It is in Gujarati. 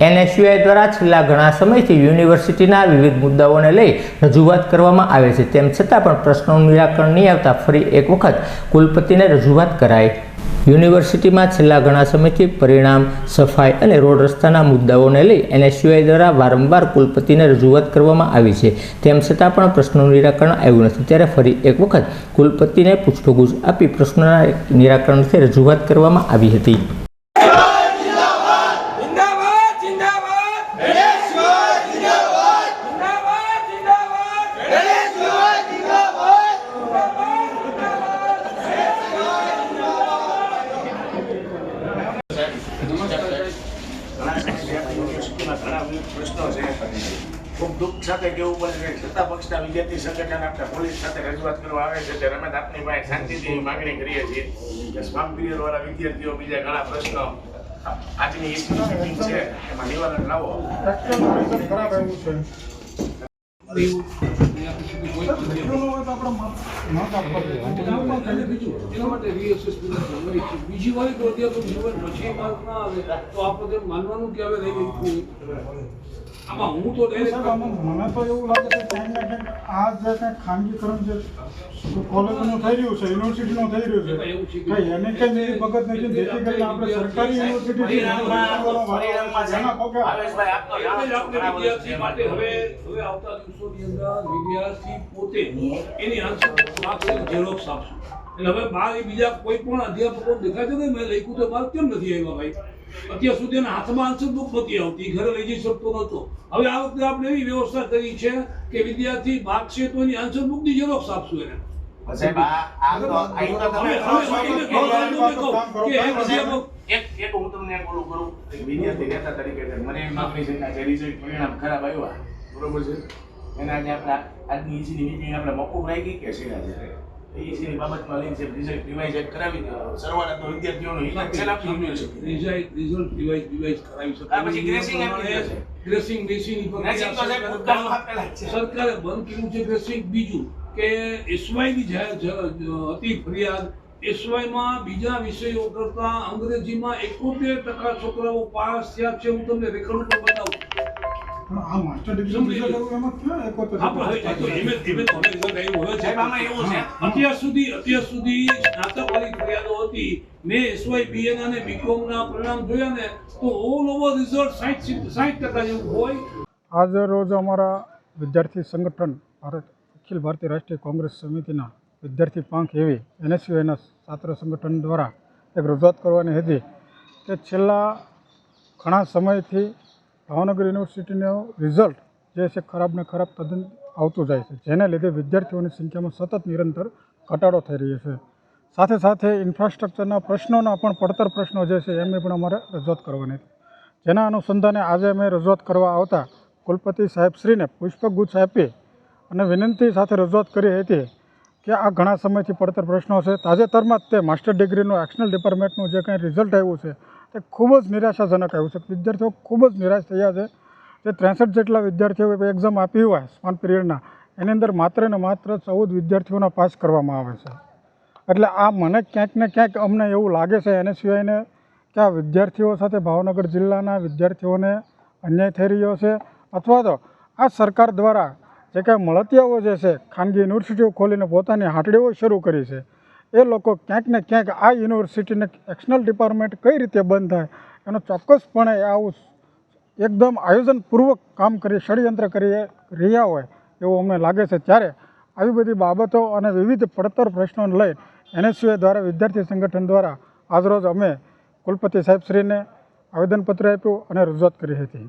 એનએસયુઆઈ દ્વારા છેલ્લા ઘણા સમયથી યુનિવર્સિટીના વિવિધ મુદ્દાઓને લઈ રજૂઆત કરવામાં આવે છે. તેમ છતાં પણ પ્રશ્નોનું નિરાકરણ નહીં આવતા ફરી એક વખત કુલપતિને રજૂઆત કરાઈ. યુનિવર્સિટીમાં છેલ્લા ઘણા સમયથી પરિણામ, સફાઈ અને રોડ રસ્તાના મુદ્દાઓને લઈ એનએસયુઆઈ દ્વારા વારંવાર કુલપતિને રજૂઆત કરવામાં આવી છે. તેમ છતાં પણ પ્રશ્નોનું નિરાકરણ આવ્યું નથી. ત્યારે ફરી એક વખત કુલપતિને પૂછપરછ આપી પ્રશ્નોના નિરાકરણથી રજૂઆત કરવામાં આવી હતી. ખૂબ દુઃખ સાથે કેવું પડે છે? સત્તા પક્ષના વિદ્યાર્થી સંગઠન આપણે પોલીસ સાથે રજૂઆત કરવા આવે છે ત્યારે અમે આપની પાસે એવી માગણી કરીએ છીએ સ્વામ પિરિયડ વાળા વિદ્યાર્થીઓ બીજા ઘણા પ્રશ્નો આજની છે. એમાં નિવારણ લાવો. બીજી વાર એક તો જીવન પછી માર્ક ના આવે. તો આપણે માનવાનું કે હવે ગયું આમાં હું તો મને તો એવું લાગે છે ક્યાંક ને ક્યાંક આ જે કંઈક ખાનગીકરણ જે કોલેજનું થઈ રહ્યું છે યુનિવર્સિટીનું થઈ રહ્યું છે કઈ એને કઈ એવી ભગત નથી. જેથી કરીને આપણે સરકારી યુનિવર્સિટી માટે હવે હવે આવતા દિવસોની અંદર વિદ્યાર્થી પોતે એની માત્ર ઝેરોક્ષ આપશે. એટલે હવે બાર બીજા કોઈ પણ અધ્યાપકો દેખાય છે ને મેં લખ્યું તો બાર કેમ નથી આવ્યા ભાઈ? અત્યાર સુધી એના હાથમાં આન્સર બુક નથી આવતી ઘરે લઈ જઈ શકતો નહોતો. હવે આ વખતે આપણે એવી વ્યવસ્થા કરી છે કે વિદ્યાર્થી ભાગશે તો એની આન્સર બુકની ઝેરોક્ષ આપશું એને. એક એક હું તમને એક કરું વિદ્યાર્થી નેતા તરીકે છે. મને એમ છે કે રિઝલ્ટ પરિણામ ખરાબ આવ્યા. બરોબર છે? એના આજે આપણે આજની ઈસીની મીટિંગ આપણે મોકૂફ રાખી કે છે આજે? ઈસીની બાબતમાં લઈને છે રિઝલ્ટ રિવાઇઝ એક કરાવી દો સરવાળા તો વિદ્યાર્થીઓનો હિત છે ને university result result device device કરાવી શકે આ પછી ગ્રેસિંગ આપી દે ગ્રેસિંગ બેસીની ગ્રેસિંગ તો સાહેબ ભૂતકાળમાં આપેલા છે. સરકારે બંધ કર્યું છે ગ્રેસિંગ બીજું કે એસવાયની હતી ફરિયાદ. એસવાયમાં બીજા વિષયો કરતા અંગ્રેજીમાં એકોતેર ટકા છોકરાઓ પાસ થયા છે. હું તમને રેકોર્ડ પર બતાવું. આ માસ્ટર ડિગ્રી અત્યાર સુધી અત્યાર સુધી સ્નાતક વાળી ફરિયાદો હતી. મેં એસવાય બીએન અને બીકોમ ના પરિણામ જોયા ને તો ઓલ ઓવર રિઝલ્ટ સાઠ સાઠ ટકા જેવું હોય. આજે રોજ અમારા વિદ્યાર્થી સંગઠન ભારત અખિલ ભારતીય રાષ્ટ્રીય કોંગ્રેસ સમિતિના વિદ્યાર્થી પાંખ એવી એનએસયુઆઈના છાત્ર સંગઠન દ્વારા એક રજૂઆત કરવાની હતી કે છેલ્લા ઘણા સમયથી ભાવનગર યુનિવર્સિટીનું રિઝલ્ટ જે છે ખરાબ ને ખરાબ તદ્દન આવતું જાય છે. જેને લીધે વિદ્યાર્થીઓની સંખ્યામાં સતત નિરંતર ઘટાડો થઈ રહ્યો છે. સાથે સાથે ઇન્ફ્રાસ્ટ્રક્ચરના પ્રશ્નોના પણ પડતર પ્રશ્નો જે છે એમની પણ અમારે રજૂઆત કરવાની હતી જેના અનુસંધાને આજે અમે રજૂઆત કરવા આવતા કુલપતિ સાહેબશ્રીને પુષ્પગુચ્છ આપી અને વિનંતી સાથે રજૂઆત કરી હતી કે આ ઘણા સમયથી પડતર પ્રશ્નો છે. તાજેતરમાં જ તે માસ્ટર ડિગ્રીનું એક્શનલ ડિપાર્ટમેન્ટનું જે કંઈ રિઝલ્ટ આવ્યું છે તે ખૂબ જ નિરાશાજનક આવ્યું છે. વિદ્યાર્થીઓ ખૂબ જ નિરાશ થયા છે. જે ત્રેસઠ જેટલા વિદ્યાર્થીઓએ એક્ઝામ આપી હોય સ્માર્ટ પિરિયડના, એની અંદર માત્ર ને માત્ર ચૌદ વિદ્યાર્થીઓના પાસ કરવામાં આવે છે. એટલે આ મને ક્યાંક ને ક્યાંક અમને એવું લાગે છે, એને સિવાયને કે આ વિદ્યાર્થીઓ સાથે ભાવનગર જિલ્લાના વિદ્યાર્થીઓને અન્યાય થઈ રહ્યો છે. અથવા તો આ સરકાર દ્વારા જે કાંઈ મળતિયાઓ જે છે, ખાનગી યુનિવર્સિટીઓ ખોલીને પોતાની હાટડીઓ શરૂ કરી છે. એ લોકો ક્યાંક ને ક્યાંક આ યુનિવર્સિટીને એક્શનલ ડિપાર્ટમેન્ટ કઈ રીતે બંધ થાય, એનો ચોક્કસપણે આવું એકદમ આયોજનપૂર્વક કામ કરી, ષડયંત્ર કરી રહ્યા હોય એવું અમને લાગે છે. ત્યારે આવી બધી બાબતો અને વિવિધ પડતર પ્રશ્નોને લઈ એનએસયુએ દ્વારા, વિદ્યાર્થી સંગઠન દ્વારા આજરોજ અમે કુલપતિ સાહેબશ્રીને આવેદનપત્ર આપ્યું અને રજૂઆત કરી હતી.